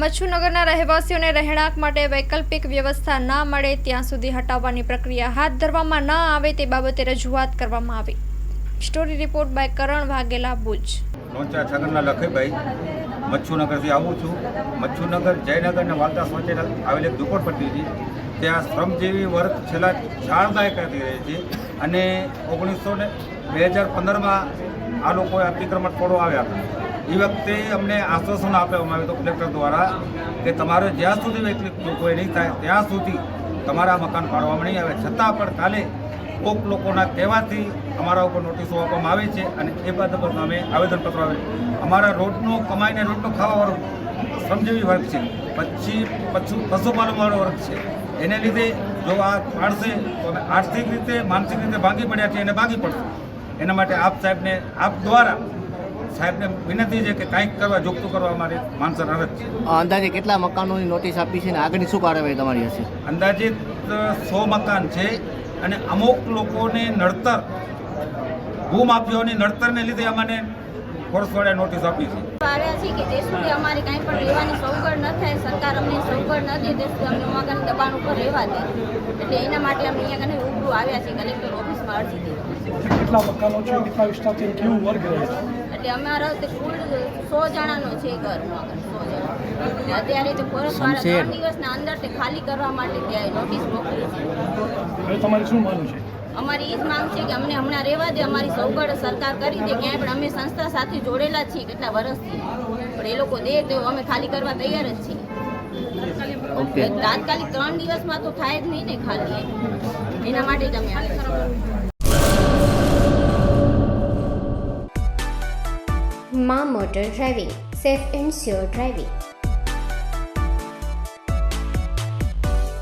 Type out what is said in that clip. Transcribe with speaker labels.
Speaker 1: મચ્છુનગરના રહેવાસીઓને રહેણાંક માટે વૈકલ્પિક વ્યવસ્થા ન મળે ત્યાં સુધી હટાવવાની પ્રક્રિયા હાથ ધરવામાં ન આવે તે બાબતે રજૂઆત કરવામાં આવી. Story report by Karan Vaghela Bhuj.
Speaker 2: લોંચા છગનના લખીભાઈ, મચ્છુનગરથી આવું છું. મચ્છુનગર, જયનગર અને વાલદાસ વચ્ચે આવેલી એક ઝૂંપડપટ્ટી છે. ત્યાં શ્રમજીવી વર્ગ છેલ્લા ચાર દાયકાથી રહે છે. અને ઓગણીસો ને બે હજાર પંદરમાં આ લોકોએ અતિક્રમણ થોડો આવ્યા હતા એ વખતે અમને આશ્વાસન આપવામાં આવ્યું હતું કલેક્ટર દ્વારા કે તમારે જ્યાં સુધી વૈકલ્પિક કોઈ નહીં થાય, ત્યાં સુધી તમારા મકાન પાડવામાં નહીં આવે. છતાં પણ કાલે કોક લોકોના કહેવાથી અમારા ઉપર નોટિસો આપવામાં આવે છે અને એ બાબત અમે આવેદનપત્ર આવે. અમારા રોડનો કમાઈને રોડનો ખાવાવાળો શ્રમજીવી વર્ગ છે. પછી પશુ પશુપાલનવાળો વર્ગ છે. એને લીધે જો આ પાડશે તો અમે આર્થિક રીતે, માનસિક રીતે ભાંગી પડ્યા છે, એને ભાંગી પડશે. એના માટે આપ સાહેબને આપ દ્વારા સાહેબને વિનંતી છે કે કાંઈક કરવા જોગતું કરવા અમારી માનસર અરજ છે.
Speaker 3: અંદાજે કેટલા મકાનોની નોટિસ આપી છે અને આગળની શું કાર્યવાહી તમારી હશે?
Speaker 2: અંદાજિત સો મકાન છે અને અમુક લોકોને નડતર ભૂમાફિયાઓની નડતરને લીધે અમને ફોર્સવાળા નોટિસ આપી છે.
Speaker 4: આવ્યા છે કે જે સુધી અમારે કાંઈ પણ રહેવાની સગવડ ન થાય સરકાર અમને સગવડ ન દે તે સુધી અમને મગન દબાણ ઉપર રહેવા દે. એટલે એના માટે અમે અહીંયા કને રૂબરૂ આવ્યા છીએ કલેક્ટર ઓફિસમાં અરજી દીધી
Speaker 5: કેટલા મકાનો છે કેટલા વિસ્તારથી કેવું વર્ગ રહે છે?
Speaker 4: એટલે અમારા તે કુલ સો જણાનો છે ઘર મગર સો જણા. અત્યારે તો ફોરેસ્ટવાળા
Speaker 3: શમશેર.
Speaker 4: ત્રણ દિવસના અંદર તે ખાલી કરવા માટે ત્યાં નોટિસ મોકલી છે.
Speaker 5: હવે તમારે શું માનવું છે?
Speaker 4: અમારી એ જ માંગ છે કે અમને હમણાં રહેવા દે અમારી સગવડ સરકાર કરી દે ક્યાંય પણ અમે સંસ્થા સાથે જોડેલા છીએ કેટલા વર્ષથી પણ એ લોકો દે તો અમે ખાલી કરવા તૈયાર જ છીએ. તાત્કાલિક ત્રણ દિવસમાં તો થાય જ નહીં ને ખાલી. એના માટે જ અમે
Speaker 6: મા motor driving safe and sure driving.